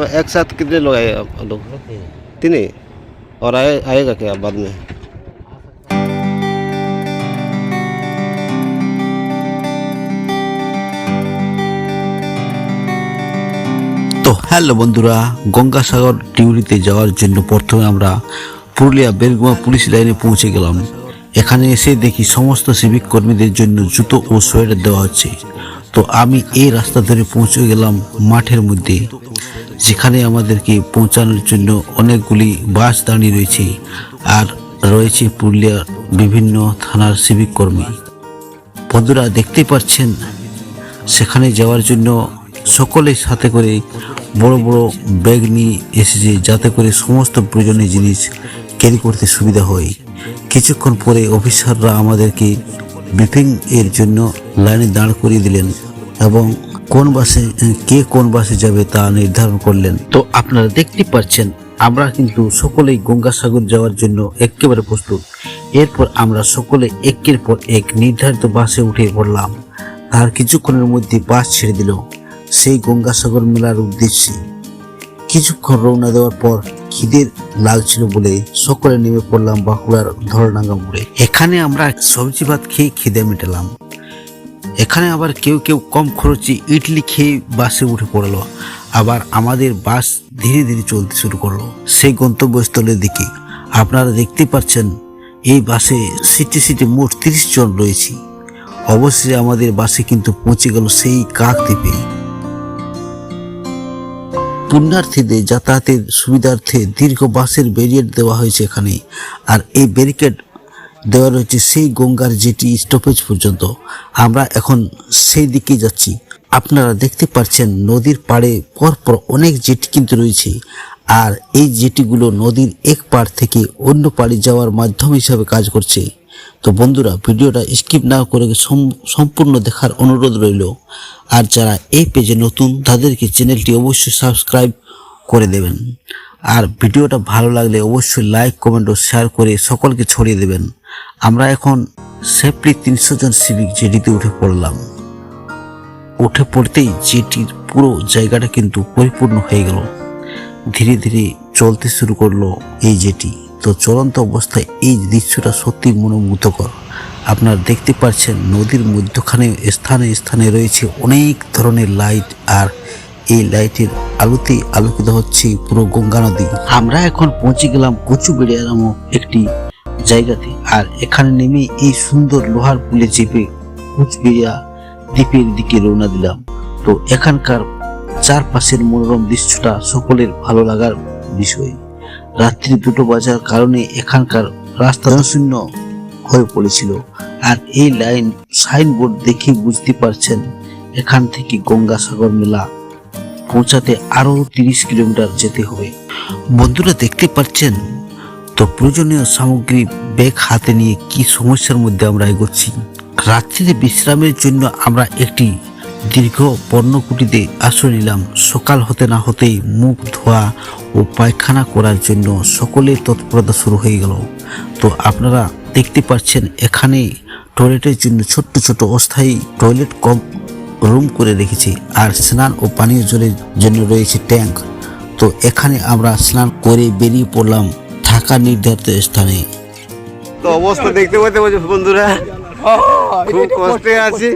एक साथ कितने लोग आए आप लोग तीन ही और आए आएगा क्या बाद में তো হ্যালো বন্ধুরা গঙ্গাসাগর ডিউরিতে যাওয়ার জন্য প্রথমে আমরা পুরুলিয়া বেলগুমা পুলিশ লাইনে পৌঁছে গেলাম এখানে এসে দেখি সমস্ত সিভিক কর্মীদের জন্য জুতো ও সোয়েটার দেওয়া হচ্ছে তো আমি এই রাস্তা ধরে পৌঁছে গেলাম মাঠের মধ্যে যেখানে আমাদেরকে পৌঁছানোর জন্য অনেকগুলি বাস দাঁড়িয়ে রয়েছে আর রয়েছে পুরুলিয়ার বিভিন্ন থানার সিভিক কর্মী। বন্ধুরা, দেখতেই পাচ্ছেন, সেখানে যাওয়ার জন্য সকলের সাথে করে বড় বড় ব্যাগ নিয়ে এসেছে যাতে করে সমস্ত প্রয়োজনীয় জিনিস ক্যারি করতে সুবিধা হয়। কিছুক্ষণ পরে অফিসাররা আমাদেরকে ব্রিফিং এর জন্য লাইনে দাঁড় করিয়ে দিলেন এবং কোন বাসে কে কোন বাসে যাবে তা নির্ধারণ করলেন। তো আপনারা দেখতে পাচ্ছেন, আমরা কিন্তু সকলেই গঙ্গাসাগর যাওয়ার জন্য একেবারে প্রস্তুত। এরপর আমরা সকলে একের পর এক নির্ধারিত বাসে উঠে পড়লাম। তার কিছুক্ষণের মধ্যে বাস ছেড়ে দিল সেই গঙ্গাসাগর মেলার উদ্দেশ্যে। কিছুক্ষণ রওনা দেওয়ার পর খিদের লাগছিল বলে সকলে নেমে পড়লাম বাঁকুড়ার ধরনাঙ্গা মোড়ে। এখানে আমরা সবজি ভাত খেয়ে খিদে মেটালাম। এখানে আবার কেউ কেউ কম খরচে ইডলি খেয়ে বাসে উঠে পড়ল। আবার আমাদের বাস ধীরে ধীরে চলতে শুরু করল। সেই গন্তব্যস্থলের দিকে আপনারা দেখতে পাচ্ছেন, এই বাসে সিটি সিটি মোট তিরিশ জন রয়েছে। অবশেষে আমাদের বাসে কিন্তু পৌঁছে গেল সেই কাক দ্বীপে। পুণ্যার্থীদের যাতায়াতের সুবিধার্থে দীর্ঘ বাসের ব্যারিকেড দেওয়া হয়েছে এখানে। আর এই ব্যারিকেড দেওয়া রয়েছে সেই গঙ্গার যেটি স্টপেজ পর্যন্ত। আমরা এখন সেই দিকে যাচ্ছি। আপনারা দেখতে পাচ্ছেন নদীর পাড়ে পরপর অনেক জেটি কিন্তু রয়েছে। আর এই জেটিগুলো নদীর এক পাড় থেকে অন্য পাড়ে যাওয়ার মাধ্যম হিসাবে কাজ করছে। তো বন্ধুরা, ভিডিওটা স্কিপ না করে সম- সম্পূর্ণ দেখার অনুরোধ রইল। আর যারা এই পেজে নতুন, তাদেরকে চ্যানেলটি অবশ্যই সাবস্ক্রাইব করে দেবেন। আর ভিডিওটা ভালো লাগলে অবশ্যই লাইক কমেন্ট ও শেয়ার করে সকলকে ছড়িয়ে দেবেন। আমরা এখন সেফলি তিনশো জন সিভিক জেটিতে উঠে পড়লাম। উঠে পড়তেই জেটির পুরো জায়গাটা কিন্তু পরিপূর্ণ হয়ে গেল। ধীরে ধীরে চলতে শুরু করল এই জেটি। তো চলন্ত অবস্থায় এই দৃশ্যটা সত্যি মনোমুগ্ধকর। আপনারা দেখতে পাচ্ছেন নদীর মধ্যখানে স্থানে স্থানে রয়েছে অনেক ধরনের লাইট আর এই লাইটের আলোতে আলোকিত হচ্ছে পুরো গঙ্গা নদী। আমরা এখন পৌঁছে গেলাম কচুবেড়িয়া নামক একটি জায়গাতে। আর এখানে নেমে এই সুন্দর লোহার পুলে চেপে কুচবিড়িয়া দ্বীপের দিকে রওনা দিলাম। তো এখানকার চারপাশের মনোরম দৃশ্যটা সকলের ভালো লাগার বিষয়। রাত্রি দুটো বাজার কারণে এখানকার রাস্তা শূন্য হয়ে পড়েছিল। আর এই লাইন, সাইনবোর্ড দেখে বুঝতে পারছেন এখান থেকে গঙ্গাসাগর মেলা পৌঁছাতে আরও তিরিশ কিলোমিটার যেতে হবে। বন্ধুরা দেখতে পাচ্ছেন তো প্রয়োজনীয় সামগ্রী ব্যাগ হাতে নিয়ে কি সমস্যার মধ্যে আমরা এগোচ্ছি? রাত্রিতে বিশ্রামের জন্য আমরা একটি দীর্ঘ পর্ণকুটিতে আশ্রয় নিলাম। সকাল হতে না হতেই মুখ ধোয়া ও পায়খানা করার জন্য সকলে তৎপরতা শুরু হয়ে গেল। তো আপনারা দেখতে পাচ্ছেন এখানে টয়লেটের জন্য ছোট্ট ছোট অস্থায়ী টয়লেট কম রুম করে রেখেছে আর স্নান ও পানীয় জলের জন্য রয়েছে ট্যাঙ্ক। তো এখানে আমরা স্নান করে বেরিয়ে পড়লাম থাকা নির্ধারিত স্থানে। তো অবস্থা দেখতে পাচ্ছি বন্ধুরা। খুব কষ্টে আছি।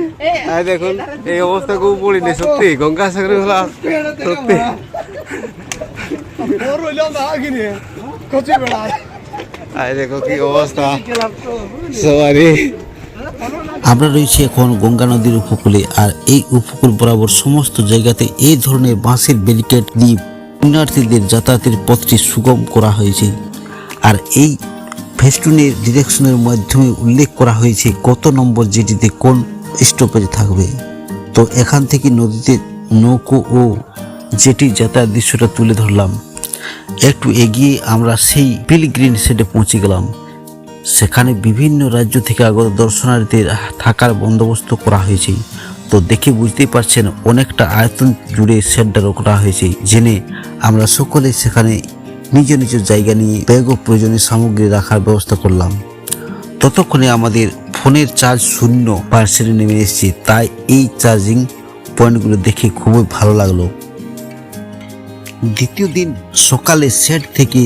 আর দেখুন এই অবস্থা খুব পড়িনি সত্যি। গঙ্গাসাগরে হলো সত্যি। আর দেখো কি অবস্থা। সবারই। আমরা রয়েছি এখন গঙ্গা নদীর উপকূলে আর এই উপকূল বরাবর সমস্ত জায়গাতে এই ধরনের বাঁশের ব্যারিকেড দিয়ে পুণ্যার্থীদের যাতায়াতের পথটি সুগম করা হয়েছে। আর এই ফেস্টুনের ডিরেকশনের মাধ্যমে উল্লেখ করা হয়েছে কত নম্বর যেটিতে কোন স্টপেজ থাকবে। তো এখান থেকে নদীতে নৌকো ও জেটি যাতায়াত দৃশ্যটা তুলে ধরলাম। একটু এগিয়ে আমরা সেই পিলগ্রিন সেটে পৌঁছে গেলাম। সেখানে বিভিন্ন রাজ্য থেকে আগত দর্শনার্থীদের থাকার বন্দোবস্ত করা হয়েছে। তো দেখে বুঝতেই পারছেন অনেকটা আয়তন জুড়ে সেন্টার করা হয়েছে। জেনে আমরা সকলে সেখানে নিজ নিজ জায়গা নিয়ে ব্যাগ ও প্রয়োজনীয় সামগ্রী রাখার ব্যবস্থা করলাম। ততক্ষণে আমাদের ফোনের চার্জ শূন্য পার্সেন্টে নেমে এসেছে, তাই এই চার্জিং পয়েন্টগুলো দেখে খুবই ভালো লাগল। দ্বিতীয় দিন সকালে সেট থেকে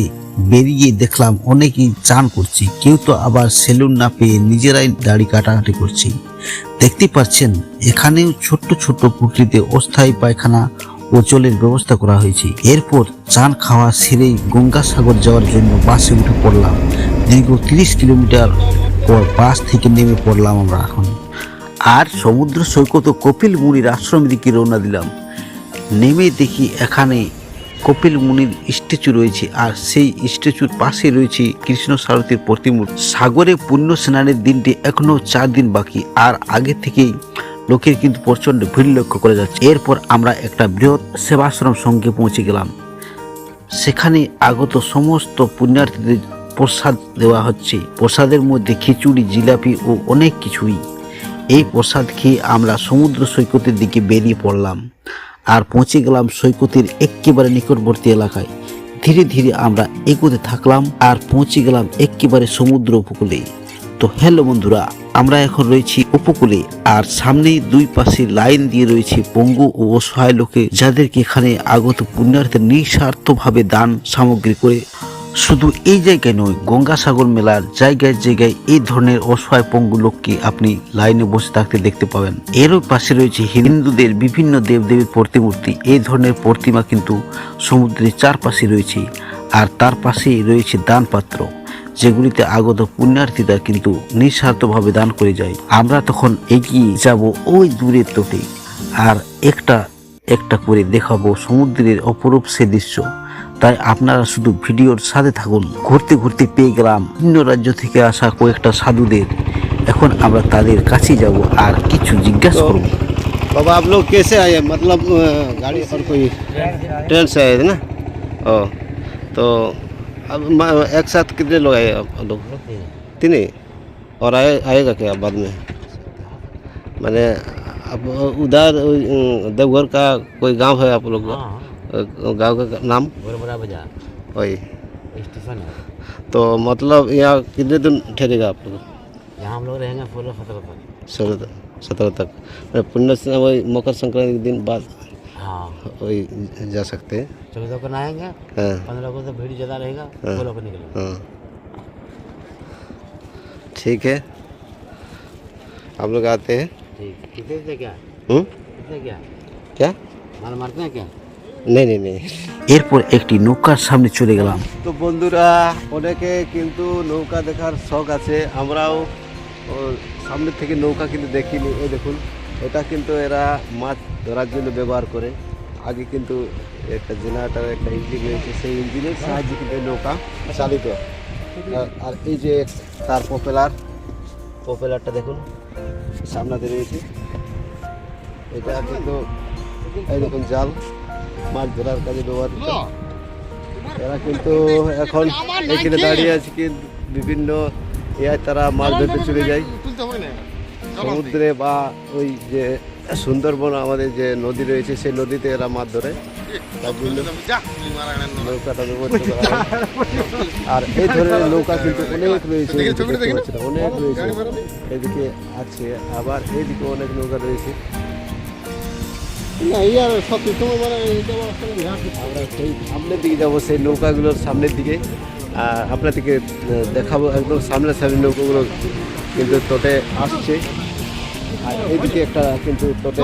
বেরিয়ে দেখলাম অনেকেই চান করছে, কেউ তো আবার সেলুন না পেয়ে নিজেরাই দাড়ি কাটাকাটি করছে। দেখতে পাচ্ছেন, এখানেও ছোট্ট ছোট্ট পুকুরিতে অস্থায়ী পায়খানা ও জলের ব্যবস্থা করা হয়েছে। এরপর চান খাওয়া সেরেই গঙ্গাসাগর যাওয়ার জন্য বাসে উঠে পড়লাম। দীর্ঘ তিরিশ কিলোমিটার পর বাস থেকে নেমে পড়লাম আমরা এখন। আর সমুদ্র সৈকত কপিল মুনির আশ্রমের দিকে রওনা দিলাম। নেমে দেখি এখানে কপিল মুনির স্ট্যাচু রয়েছে আর সেই স্ট্যাচুর পাশে রয়েছে কৃষ্ণ সারথীর প্রতিমূর্তি। সাগরে পুণ্য স্নানের দিনটি এখনও চার দিন বাকি। আর আগে থেকেই লোকের কিন্তু প্রচণ্ড ভিড় লক্ষ্য করা যাচ্ছে। এরপর আমরা একটা বৃহৎ সেবাশ্রম সঙ্গে পৌঁছে গেলাম। সেখানে আগত সমস্ত পুণ্যার্থীদের প্রসাদ দেওয়া হচ্ছে। প্রসাদের মধ্যে খিচুড়ি, জিলাপি ও অনেক কিছুই। এই প্রসাদ খেয়ে আমরা সমুদ্র সৈকতের দিকে বেরিয়ে পড়লাম আর পৌঁছে গেলাম সৈকতের একেবারে নিকটবর্তী এলাকায়। ধীরে ধীরে আমরা এগোতে থাকলাম আর পৌঁছে গেলাম একেবারে সমুদ্র উপকূলে। তো হ্যালো বন্ধুরা আমরা এখন রয়েছি উপকূলে, আর সামনেই দুই পাশে লাইন দিয়ে রয়েছে পঙ্গু ও অসহায় লোকে যাদেরকে এখানে আগত পুণ্যার্থীর নিঃস্বার্থভাবে দান সামগ্রী করে। শুধু এই জায়গায় নয়, গঙ্গাসাগর মেলার জায়গায় জায়গায় এই ধরনের অসহায় পঙ্গু লোককে আপনি লাইনে বসে থাকতে দেখতে পাবেন। এরও পাশে রয়েছে হিন্দুদের বিভিন্ন দেবদেবীর প্রতিমূর্তি। এই ধরনের প্রতিমা কিন্তু সমুদ্রের চারপাশে রয়েছে। আর তার পাশেই রয়েছে দানপাত্র, যেগুলিতে আগত পুণ্যার্থীরা কিন্তু নিঃস্বার্থভাবে দান করে যায়। আমরা তখন এগিয়ে যাব ওই দূরের তোটে আর একটা একটা করে দেখাবো সমুদ্রের অপরূপ সে দৃশ্য। তাই আপনারা শুধু ভিডিওর সাথে থাকুন। ঘুরতে ঘুরতে পেয়ে গেলাম অন্য রাজ্য থেকে আসা কয়েকটা সাধুদের। এখন আমরা তাদের কাছে যাব আর কিছু জিজ্ঞাসা করব। বাবা আপ কেসে আয়ে মতলব গাড়ি ট্রেন সে আয়ে না? ও। तो अब एक साथ कितने लोग आए आप लोग? तीन ही? और आए आएगा क्या बाद में? मैंने अब उधर देवघर का कोई गाँव है आप लोग का? अ, गाँव का नाम? बाज़ार। वही। स्टेशन है। तो मतलब यहाँ कितने दिन ठहरेगा आप लोग? यहाँ हम लोग रहेंगे सोलह सत्रह तक। सोलह तक सत्रह तक। पुण्य वही मकर संक्रांति के दिन बाद हाँ वही जा सकते हैं चौदह को नहाएंगे हाँ पंद्रह को तो भीड़ ज़्यादा रहेगा हाँ। सोलह को निकलेंगे हाँ ठीक है हम लोग आते हैं ठीक कितने से क्या हम्म? कितने क्या क्या मार मारते हैं क्या नहीं नहीं नहीं এরপর একটি নৌকার সামনে চলে গেলাম তো বন্ধুরা অনেকে কিন্তু নৌকা দেখার শখ আছে আমরাও ও, সামনে থেকে নৌকা কিন্তু দেখিনি এই দেখুন এটা কিন্তু এরা মাছ ধরার জন্য ব্যবহার করে। আগে কিন্তু একটা জেনারেটার, একটা ইঞ্জিন রয়েছে, সেই ইঞ্জিনের সাহায্যে কিন্তু নৌকা চালিত। আর- এই যে তার পপুলার পপুলারটা দেখুন, সামনাতে রয়েছে। এটা কিন্তু এই দেখুন জাল, মাছ ধরার কাজে ব্যবহার এরা কিন্তু এখন এখানে দাঁড়িয়ে আছে কি বিভিন্ন ইয়ায় তারা মাছ ধরতে চলে যায়। সমুদ্রে বা ওই যে সুন্দরবন আমাদের যে নদী রয়েছে সেই নদীতে এরা মাছ ধরে। আর এই ধরনের নৌকা কিন্তু অনেক রয়েছে এদিকে অনেক রয়েছে। এদিকে আছে আবার এইদিকে অনেক নৌকা রয়েছে। আমরা সেই সামনের দিকে যাব সেই নৌকাগুলোর সামনের দিকে। আপনাদেরকে দেখাবো একদম সামনে সামনে নৌকাগুলো কিন্তু তোটে আসছে। আর এইদিকে একটা কিন্তু তোটে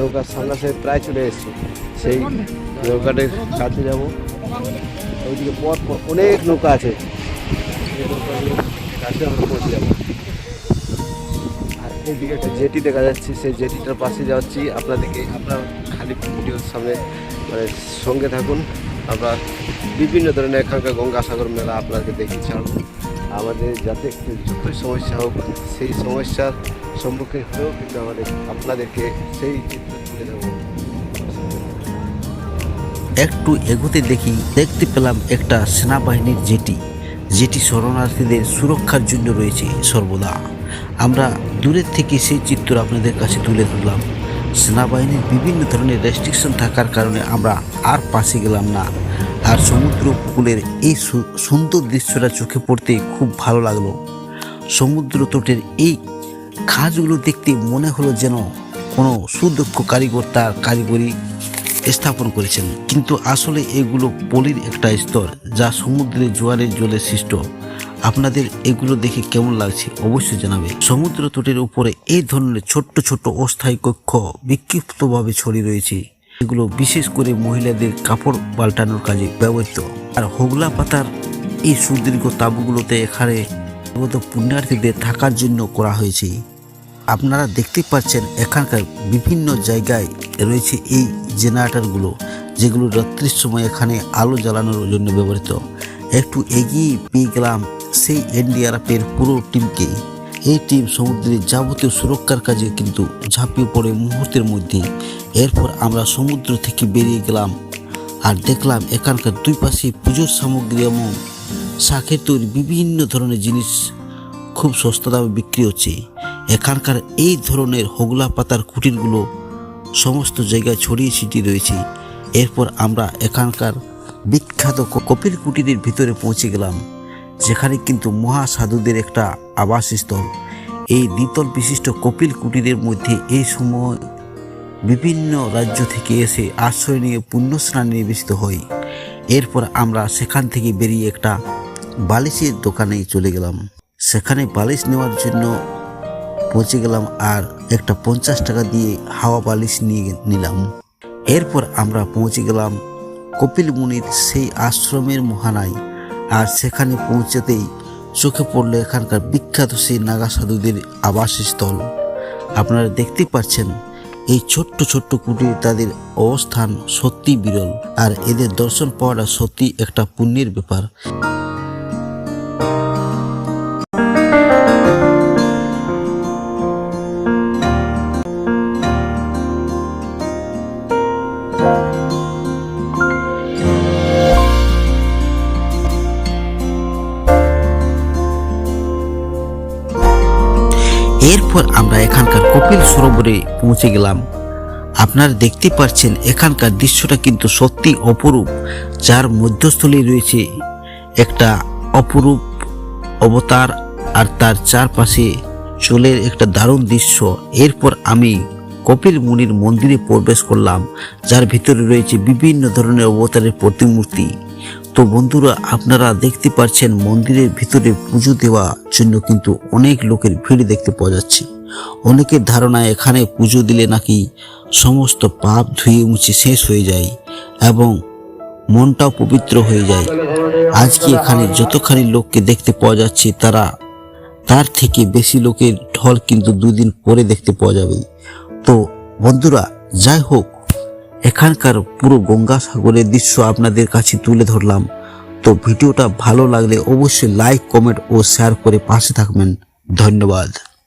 নৌকার সামনে প্রায় চলে এসছে। সেই নৌকাটির কাছে যাব। ওইদিকে পথ অনেক নৌকা আছে। কাছে যাব। আর এইদিকে একটা জেটি দেখা যাচ্ছে। সেই জেটিটার পাশে যাচ্ছি আপনাদেরকে। আপনার খালি ভিডিওর সামনে মানে সঙ্গে থাকুন। আমরা বিভিন্ন ধরনের এখানকার গঙ্গাসাগর মেলা আপনাকে দেখি ছাড়ব। আমাদের যাতে একটু যতই সমস্যা হোক, সেই সমস্যার সম্মুখীন হলেও কিন্তু আমাদের, আপনাদেরকে সেই চিত্র তুলে দেবো একটু এগোতে দেখি, দেখতে পেলাম একটা সেনাবাহিনীর জেটি। যেটি শরণার্থীদের সুরক্ষার জন্য রয়েছে সর্বদা। আমরা দূরের থেকে সেই চিত্র আপনাদের কাছে তুলে ধরলাম। সেনাবাহিনীর বিভিন্ন ধরনের রেস্ট্রিকশন থাকার কারণে আমরা আর পাশে গেলাম না। আর সমুদ্র উপকূলের এই সুন্দর দৃশ্যটা চোখে পড়তে খুব ভালো লাগল। সমুদ্র তটের এই খাজগুলো দেখতে মনে হলো যেন কোনো সুদক্ষ কারিগর তার কারিগরি স্থাপন করেছেন। কিন্তু আসলে এগুলো পলির একটা স্তর যা সমুদ্রের জোয়ারের জলে সৃষ্ট। আপনাদের এগুলো দেখে কেমন লাগছে অবশ্যই জানাবে। সমুদ্র তটের উপরে এই ধরনের ছোট্ট ছোট্ট অস্থায়ী কক্ষ বিক্ষিপ্তভাবে ছড়িয়ে রয়েছে। এগুলো বিশেষ করে মহিলাদের কাপড় পাল্টানোর কাজে ব্যবহৃত। আর হোগলা পাতার এই সুদীর্ঘ তাঁবুগুলোতে এখানে আগত পুণ্যার্থীদের থাকার জন্য করা হয়েছে। আপনারা দেখতে পাচ্ছেন এখানকার বিভিন্ন জায়গায় রয়েছে এই জেনারেটরগুলো, যেগুলো রাত্রির সময় এখানে আলো জ্বালানোর জন্য ব্যবহৃত। একটু এগিয়ে পেয়ে গেলাম সেই এনডিআরএফের পুরো টিমকে। এই টিম সমুদ্রের যাবতীয় সুরক্ষার কাজে কিন্তু ঝাঁপিয়ে পড়ে মুহূর্তের মধ্যে। এরপর আমরা সমুদ্র থেকে বেরিয়ে গেলাম আর দেখলাম এখানকার দুই পাশে পুজোর সামগ্রী এবং শাঁখের তৈরি বিভিন্ন ধরনের জিনিস খুব সস্তা দামে বিক্রি হচ্ছে। এখানকার এই ধরনের হোগলা পাতার কুটিরগুলো সমস্ত জায়গায় ছড়িয়ে ছিটিয়ে রয়েছে। এরপর আমরা এখানকার বিখ্যাত ক- কপিল কুটিরের ভিতরে পৌঁছে গেলাম, যেখানে কিন্তু মহাসাধুদের একটা আবাসস্থল। এই দ্বিতল বিশিষ্ট কপিল কুটিরের মধ্যে এই সময় বিভিন্ন রাজ্য থেকে এসে আশ্রয় নিয়ে পুণ্যস্নান নিবেশিত হয়। এরপর আমরা সেখান থেকে বেরিয়ে একটা বালিশের দোকানে চলে গেলাম। সেখানে বালিশ নেওয়ার জন্য পৌঁছে গেলাম আর একটা পঞ্চাশ টাকা দিয়ে হাওয়া বালিশ নিয়ে নিলাম। এরপর আমরা পৌঁছে গেলাম কপিল মুনির সেই আশ্রমের মহানায় আর সেখানে পৌঁছতেই চোখে পড়ল এখানকার বিখ্যাত সেই নাগা সাধুদের আবাসস্থল। আপনারা দেখতে পাচ্ছেন, এই ছোট্ট ছোট্ট কুটির তাদের অবস্থান সত্যি বিরল। আর এদের দর্শন পাওয়াটা সত্যি একটা পুণ্যের ব্যাপার। এখানকার কপিল সরোবরে পৌঁছে গেলাম। আপনারা দেখতে পাচ্ছেন এখানকার দৃশ্যটা কিন্তু সত্যি অপরূপ, যার মধ্যস্থলে রয়েছে একটা অপরূপ অবতার আর তার চারপাশে চুলের একটা দারুণ দৃশ্য। এরপর আমি কপিল মুনির মন্দিরে প্রবেশ করলাম, যার ভিতরে রয়েছে বিভিন্ন ধরনের অবতারের প্রতিমূর্তি। তো বন্ধুরা, আপনারা দেখতে পাচ্ছেন মন্দিরের ভিতরে পুজো দেওয়ার জন্য কিন্তু অনেক লোকের ভিড় দেখতে পাওয়া যাচ্ছে। অনেকের ধারণা এখানে পুজো দিলে নাকি সমস্ত পাপ ধুয়ে মুছে শেষ হয়ে যায় এবং মনটাও পবিত্র হয়ে যায়। আজকে এখানে যতখানি লোককে দেখতে পাওয়া যাচ্ছে, তারা তার থেকে বেশি লোকের ঢল কিন্তু দুদিন পরে দেখতে পাওয়া যাবে। তো বন্ধুরা, যাই হোক, এখানকার পুরো গঙ্গাসাগরের দৃশ্য আপনাদের কাছে তুলে ধরলাম। তো ভিডিওটা ভালো লাগলে অবশ্যই লাইক কমেন্ট ও শেয়ার করে পাশে থাকবেন। ধন্যবাদ।